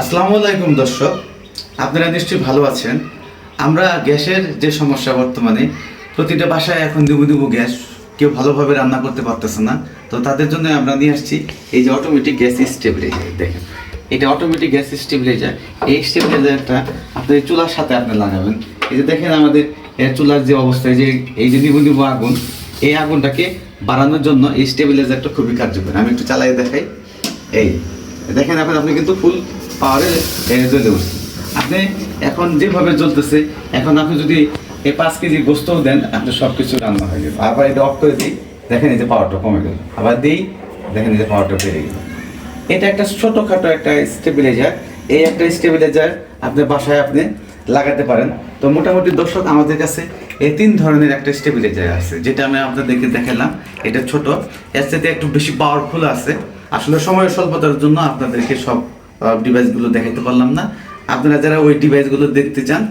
আসসালামু আলাইকুম দর্শক, আপনারা নিশ্চয়ই ভালো আছেন। আমরা গ্যাসের যে সমস্যা বর্তমানে, প্রতিটা বাসায় এখন দুবু দুবু গ্যাস, কেউ ভালোভাবে রান্না করতে পারতেছে না। তো তাদের জন্য আমরা নিয়ে আসছি এই যে অটোমেটিক গ্যাস স্টেবিলাইজার দেখেন, এটা অটোমেটিক গ্যাস স্টেবিলাইজার এই স্টেবিলাইজারটা আপনি চুলার সাথে আপনি লাগাবেন। এই যে দেখেন আমাদের চুলার যে অবস্থা যে, এই যে নিবু নিবু আগুন, এই আগুনটাকে বাড়ানোর জন্য এই স্টেবিলাইজারটা খুবই কার্যকর। আমি একটু চালাই দেখাই। এই, দেখেন এখন আপনি কিন্তু ফুল পাওয়ারে জ্বলে উঠছে আপনি এখন যেভাবে জ্বলতেছে, এখন আপনি যদি এই পাঁচ কেজি গোস্তও দেন, আপনি সব কিছু রান্না হয়ে যাবে। আবার এটা অফ করে দিই, দেখেন এই যে পাওয়ারটা কমে গেল। আবার দিই, দেখেন যে পাওয়ারটা বেড়ে গেল। এটা একটা ছোটোখাটো একটা স্টেবিলাইজার এই একটা স্টেবিলাইজার আপনার বাসায় আপনি লাগাতে পারেন। তো মোটামুটি দর্শক, আমাদের কাছে এই তিন ধরনের একটা স্টেবিলাইজার আছে, যেটা আমি আপনাদেরকে দেখালাম। এটা ছোট, এর সাথে একটু বেশি পাওয়ারফুল আছে। আসলে সময়ের স্বল্পতার জন্য আপনাদেরকে সব ডিভাইসগুলো দেখাতে পারলাম না। আপনারা যারা ওই ডিভাইসগুলো দেখতে চান,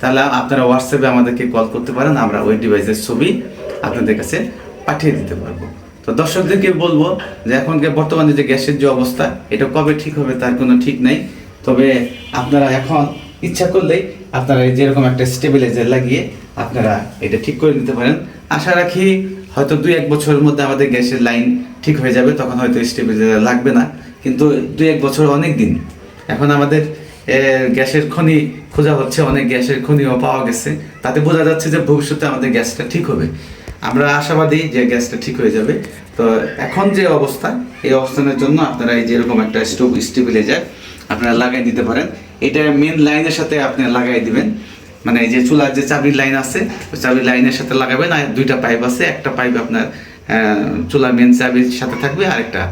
তাহলে আপনারা হোয়াটসঅ্যাপে আমাদেরকে কল করতে পারেন, আমরা ওই ডিভাইসের ছবি আপনাদের কাছে পাঠিয়ে দিতে পারব। তো দর্শকদেরকে বলব যে এখনকার বর্তমানে যে গ্যাসের যে অবস্থা, এটা কবে ঠিক হবে তার কোনো ঠিক নাই। তবে আপনারা এখন ইচ্ছা করলেই আপনারা যেরকম একটা স্টেবিলাইজার লাগিয়ে আপনারা এটা ঠিক করে নিতে পারেন। আশা রাখি হয়তো দুই এক বছরের মধ্যে আমাদের গ্যাসের লাইন ঠিক হয়ে যাবে, তখন হয়তো স্টেবিলাইজার লাগবে না। কিন্তু দুই এক বছর অনেক দিন। এখন আমাদের গ্যাসের খনি খোঁজা হচ্ছে, অনেক গ্যাসের খনিও পাওয়া গেছে। তাতে বোঝা যাচ্ছে যে ভবিষ্যতে আমাদের গ্যাসটা ঠিক হবে। আমরা আশাবাদী যে গ্যাসটা ঠিক হয়ে যাবে। তো এখন যে অবস্থা, এই অবস্থানের জন্য আপনারা এই যেরকম একটা স্টোভ স্টেবিলাইজার আপনারা লাগাই দিতে পারেন। এটা মেন লাইনের সাথে আপনি লাগাই দিবেন। মানে এই যে চুলার যে চাবির লাইন আছে চাবির লাইনের সাথে লাগাবেন। আর দুইটা পাইপ আছে, একটা পাইপ আপনার আহ, চুলার মেন চাবির সাথে থাকবে আর একটা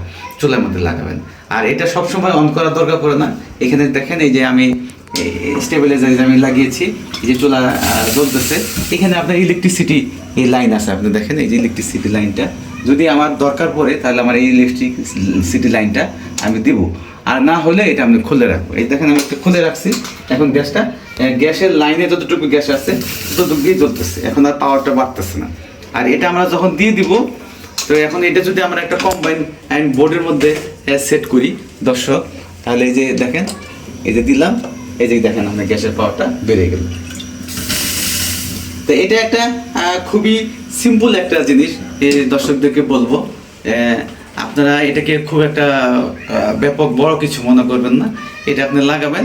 চুলার মধ্যে লাগাবেন। আর এটা সবসময় অন করার দরকার পড়ে না। এখানে দেখেন এই যে আমি স্টেবিলাইজার আমি লাগিয়েছি এই যে চুলা জ্বলতেছে এখানে আপনার ইলেকট্রিসিটি এই লাইন আছে। আপনি দেখেন এই যে ইলেকট্রিসিটি লাইনটা যদি আমার দরকার পড়ে তাহলে আমার এই ইলেকট্রিক সিটি লাইনটা আমি দিব। আর না হলে এটা আমি খুলে রাখব। এই দেখেন আমি একটু খুলে রাখছি। এখন গ্যাসটা গ্যাসের লাইনে যতটুকু গ্যাস আছে ততটুকু দিয়ে জ্বলতেছে। এখন আর পাওয়ারটা বাড়তেছে না। আর এটা আমরা যখন দিয়ে দিব তো এখন এটা যদি আমরা একটা কম্বাইন অ্যান্ড বোর্ডের মধ্যে সেট করি, দর্শক, তাহলে এই যে দেখেন, এই যে দিলাম, এই যে দেখেন আপনার গ্যাসের পাওয়ারটা বেড়ে গেল। তো এটা একটা খুবই সিম্পল একটা জিনিস দর্শকদেরকে বলব। আপনারা এটাকে খুব একটা ব্যাপক বড় কিছু মনে করবেন না। এটা আপনি লাগাবেন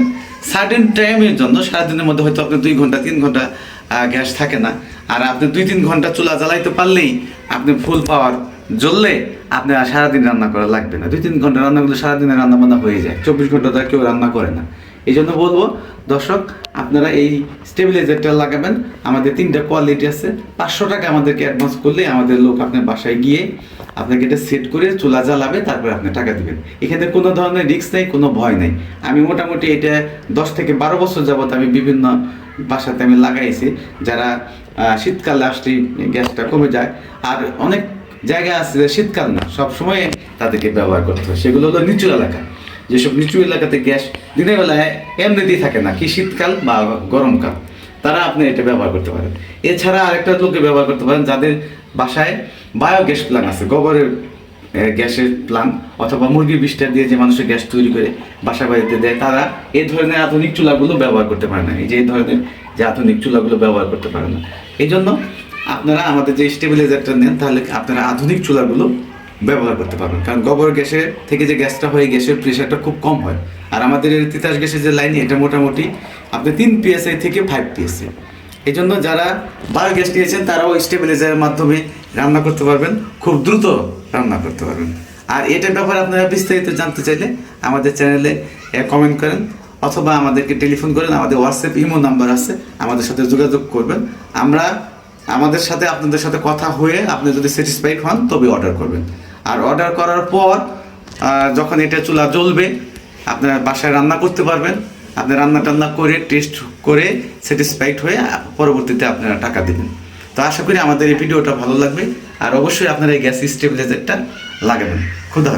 সার্টেন টাইমের জন্য, সারাদিনের মধ্যে হয়তো আপনি দুই ঘণ্টা, তিন ঘণ্টা গ্যাস থাকে না। আর আপনি দুই, তিন ঘণ্টা চুলা জ্বালাইতে পারলেই আপনি ফুল পাওয়ার জ্বললে আপনি আর সারাদিন রান্না করা লাগবে না। দুই তিন ঘণ্টা রান্না করলে সারাদিনের রান্না বান্না হয়ে যায়। চব্বিশ ঘণ্টা তো কেউ রান্না করে না। এই জন্য বলব, দর্শক, আপনারা এই স্টেবিলাইজারটা লাগাবেন। আমাদের তিনটা কোয়ালিটি আছে। পাঁচশো টাকা আমাদেরকে অ্যাডভান্স করলে আমাদের লোক আপনার বাসায় গিয়ে আপনাকে এটা সেট করে চুলা জ্বালাবে, তারপরে আপনি টাকা দিবেন। এখানে কোনো ধরনের রিস্ক নেই, কোনো ভয় নেই। আমি মোটামুটি এটা দশ থেকে বারো বছর যাবত আমি বিভিন্ন বাসাতে আমি লাগাইছি। যারা শীতকালে আসলেই গ্যাসটা কমে যায়। আর অনেক জায়গা আছে শীতকাল না সবসময় তাদেরকে ব্যবহার করতে হয়। সেগুলো হলো নিচু এলাকা। যেসব নিচু এলাকাতে গ্যাস দিনের বেলায় এমনিতেই থাকে না, কি শীতকাল বা গরমকাল, তারা আপনি এটা ব্যবহার করতে পারেন। এছাড়া আরেকটা লোকে ব্যবহার করতে পারেন যাদের বাসায় বায়োগ্যাস প্ল্যান আছে, গোবরের গ্যাসের প্ল্যান অথবা মুরগির বিষ্ঠা দিয়ে যে মানুষের গ্যাস তৈরি করে বাসা বাড়িতে দেয়, তারা এই ধরনের আধুনিক চুলাগুলো ব্যবহার করতে পারে না। এই যে এই ধরনের যে আধুনিক চুলাগুলো ব্যবহার করতে পারে না। এই জন্য আপনারা আমাদের যে স্টেবিলাইজারটা নেন, তাহলে আপনারা আধুনিক চুলাগুলো ব্যবহার করতে পারবেন। কারণ গোবর গ্যাসের থেকে যে গ্যাসটা হয়, গ্যাসের প্রেশারটা খুব কম হয়। আর আমাদের তিতাস গ্যাসের যে লাইন, এটা মোটামুটি আপনি তিন পিএসআই থেকে ফাইভ পিএসআই। এই জন্য যারা বায়ো গ্যাস নিয়েছেন, তারাও স্টেবিলাইজারের মাধ্যমে রান্না করতে পারবেন, খুব দ্রুত রান্না করতে পারবেন। আর এটার ব্যাপারে আপনারা বিস্তারিত জানতে চাইলে আমাদের চ্যানেলে কমেন্ট করেন, অথবা আমাদেরকে টেলিফোন করেন। আমাদের হোয়াটসঅ্যাপ, ইমো নাম্বার আছে, আমাদের সাথে যোগাযোগ করবেন। আমরা আমাদের সাথে আপনাদের সাথে কথা হয়ে আপনি যদি স্যাটিসফাইড হন, তবে অর্ডার করবেন। আর অর্ডার করার পর যখন এটা চুলা জ্বলবে, আপনার বাসায় রান্না করতে পারবেন। আপনি রান্না টান্না করে টেস্ট করে স্যাটিসফাইড হয়ে পরবর্তীতে আপনারা টাকা দেবেন। তো আশা করি আমাদের এই ভিডিওটা ভালো লাগবে। আর অবশ্যই আপনারা এই গ্যাস স্টেবিলাইজারটা লাগাবেন। খুদা